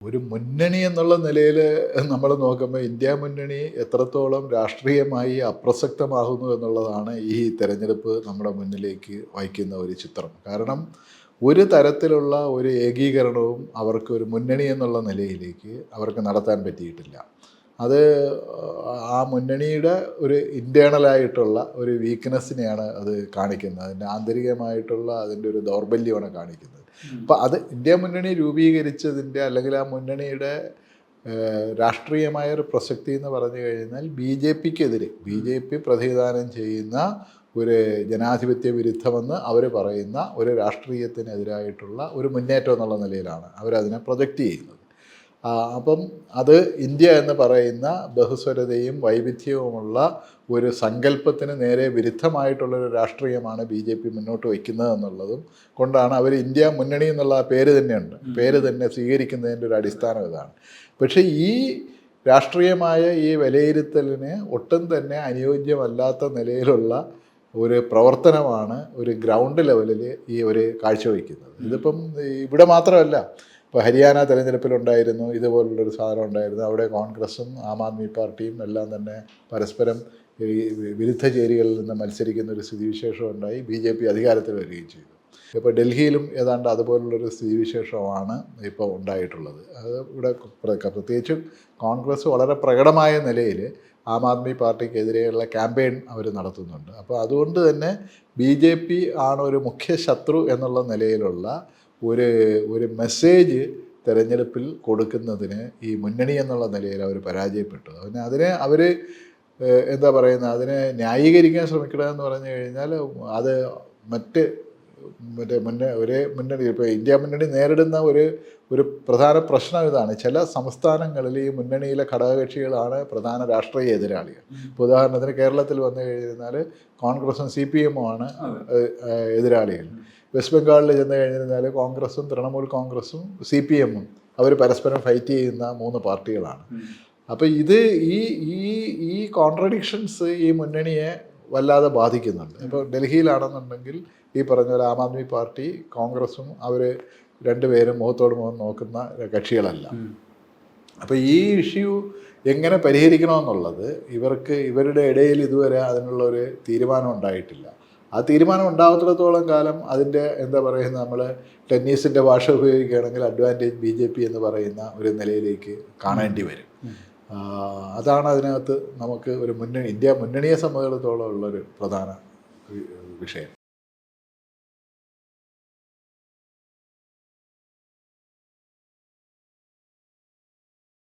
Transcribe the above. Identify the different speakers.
Speaker 1: ഒരു മുന്നണി എന്നുള്ള നിലയിൽ നമ്മൾ നോക്കുമ്പോൾ ഇന്ത്യ മുന്നണി എത്രത്തോളം രാഷ്ട്രീയമായി അപ്രസക്തമാകുന്നു എന്നുള്ളതാണ് ഈ തെരഞ്ഞെടുപ്പ് നമ്മുടെ മുന്നിലേക്ക് വഹിക്കുന്ന ഒരു ചിത്രം. കാരണം ഒരു തരത്തിലുള്ള ഒരു ഏകീകരണവും അവർക്ക് ഒരു മുന്നണി എന്നുള്ള നിലയിലേക്ക് അവർക്ക് നടത്താൻ പറ്റിയിട്ടില്ല. അത് ആ മുന്നണിയുടെ ഒരു ഇന്റേണലായിട്ടുള്ള ഒരു വീക്ക്നെസ്സിനെയാണ് അത് കാണിക്കുന്നത്. അതിന്റെ ആന്തരികമായിട്ടുള്ള അതിന്റെ ഒരു ദൗർബല്യമാണ് കാണിക്കുന്നത്. അപ്പോൾ അത് ഇന്ത്യ മുന്നണി രൂപീകരിച്ചതിന്റെ അല്ലെങ്കിൽ ആ മുന്നണിയുടെ രാഷ്ട്രീയമായ ഒരു പ്രസക്തി എന്ന് പറഞ്ഞു കഴിഞ്ഞാൽ ബി ജെ പിക്കെതിരെ ബി ജെ പി പ്രതിദാനം ചെയ്യുന്ന ഒരു ജനാധിപത്യ വിരുദ്ധമെന്ന് അവർ പറയുന്ന ഒരു രാഷ്ട്രീയത്തിനെതിരായിട്ടുള്ള ഒരു മുന്നേറ്റം എന്നുള്ള നിലയിലാണ് അവരതിനെ പ്രൊജക്റ്റ് ചെയ്യുന്നത്. അപ്പം അത് ഇന്ത്യ എന്ന് പറയുന്ന ബഹുസ്വരതയും വൈവിധ്യവുമുള്ള ഒരു സങ്കല്പത്തിന് നേരെ വിരുദ്ധമായിട്ടുള്ളൊരു രാഷ്ട്രീയമാണ് ബി ജെ പി മുന്നോട്ട് വയ്ക്കുന്നത് എന്നുള്ളതും കൊണ്ടാണ് അവർ ഇന്ത്യ മുന്നണി എന്നുള്ള പേര് തന്നെയുണ്ട്. പേര് തന്നെ സ്വീകരിക്കുന്നതിന്റെ ഒരു അടിസ്ഥാനം ഇതാണ്. പക്ഷേ ഈ രാഷ്ട്രീയമായ ഈ വിലയിരുത്തലിന് ഒട്ടും തന്നെ അനുയോജ്യമല്ലാത്ത നിലയിലുള്ള ഒരു പ്രവർത്തനമാണ് ഒരു ഗ്രൗണ്ട് ലെവലിൽ ഈ ഒരു കാഴ്ചവെക്കുന്നത് ഇതിപ്പം ഇവിടെ മാത്രമല്ല ഇപ്പോൾ ഹരിയാന തെരഞ്ഞെടുപ്പിലുണ്ടായിരുന്നു ഇതുപോലുള്ളൊരു സാധനം ഉണ്ടായിരുന്നു. അവിടെ കോൺഗ്രസും ആം ആദ്മി പാർട്ടിയും എല്ലാം തന്നെ പരസ്പരം വിരുദ്ധ ചേരികളിൽ നിന്ന് മത്സരിക്കുന്ന ഒരു സ്ഥിതിവിശേഷം ഉണ്ടായി. ബി ജെ പി അധികാരത്തിൽ വരികയും ചെയ്തു. ഇപ്പോൾ ഡൽഹിയിലും ഏതാണ്ട് അതുപോലുള്ളൊരു സ്ഥിതിവിശേഷമാണ് ഇപ്പോൾ ഉണ്ടായിട്ടുള്ളത്. അത് ഇവിടെ പ്ര- പ്രത്യേകിച്ചും കോൺഗ്രസ് വളരെ പ്രകടമായ നിലയിൽ ആം ആദ്മി പാർട്ടിക്കെതിരെയുള്ള ക്യാമ്പയിൻ അവർ നടത്തുന്നുണ്ട്. അപ്പോൾ അതുകൊണ്ട് തന്നെ ബി ജെ പി ആണ് ഒരു മുഖ്യ ശത്രു എന്നുള്ള നിലയിലുള്ള ഒരു ഒരു മെസ്സേജ് തെരഞ്ഞെടുപ്പിൽ കൊടുക്കുന്നതിന് ഈ മുന്നണി എന്നുള്ള നിലയിൽ അവർ പരാജയപ്പെട്ടു. പിന്നെ അതിനെ അവർ എന്താ പറയുന്നത് അതിനെ ന്യായീകരിക്കാൻ ശ്രമിക്കുക എന്ന് പറഞ്ഞു കഴിഞ്ഞാൽ അത് മറ്റ് മറ്റേ മുന്നേ ഒരേ മുന്നണി ഇപ്പോൾ ഇന്ത്യ മുന്നണി നേരിടുന്ന ഒരു ഒരു പ്രധാന പ്രശ്നം ഇതാണ്. ചില സംസ്ഥാനങ്ങളിൽ ഈ മുന്നണിയിലെ ഘടകകക്ഷികളാണ് പ്രധാന രാഷ്ട്രീയ എതിരാളികൾ. ഇപ്പോൾ ഉദാഹരണത്തിന് കേരളത്തിൽ വന്നു കഴിഞ്ഞാൽ കോൺഗ്രസും സി പി എമ്മുമാണ് എതിരാളികൾ. വെസ്റ്റ് ബംഗാളിൽ ചെന്ന് കഴിഞ്ഞാൽ കോൺഗ്രസും തൃണമൂൽ കോൺഗ്രസും സി പി എമ്മും അവർ പരസ്പരം ഫൈറ്റ് ചെയ്യുന്ന മൂന്ന് പാർട്ടികളാണ്. അപ്പോൾ ഇത് ഈ ഈ ഈ കോൺട്രഡിക്ഷൻസ് ഈ മുന്നണിയെ വല്ലാതെ ബാധിക്കുന്നുണ്ട്. ഇപ്പോൾ ഡൽഹിയിലാണെന്നുണ്ടെങ്കിൽ ഈ പറഞ്ഞ പോലെ ആം ആദ്മി പാർട്ടി കോൺഗ്രസും അവർ രണ്ടുപേരും മുഖത്തോട് മുഖം നോക്കുന്ന കക്ഷികളല്ല. അപ്പോൾ ഈ ഇഷ്യൂ എങ്ങനെ പരിഹരിക്കണമെന്നുള്ളത് ഇവർക്ക് ഇവരുടെ ഇടയിൽ ഇതുവരെ അതിനുള്ള ഒരു തീരുമാനം ഉണ്ടായിട്ടില്ല. ആ തീരുമാനം ഉണ്ടാകത്തിടത്തോളം കാലം അതിന്റെ എന്താ പറയുക നമ്മൾ ടെന്നീസിന്റെ ഭാഷ ഉപയോഗിക്കുകയാണെങ്കിൽ അഡ്വാന്റേജ് ബി ജെ പി എന്ന് പറയുന്ന ഒരു നിലയിലേക്ക് കാണേണ്ടി വരും. അതാണ് അതിനകത്ത് നമുക്ക് ഒരു മുന്നണി ഇന്ത്യ മുന്നണിയെ സംബന്ധിച്ചിടത്തോളം ഉള്ളൊരു പ്രധാന വിഷയം.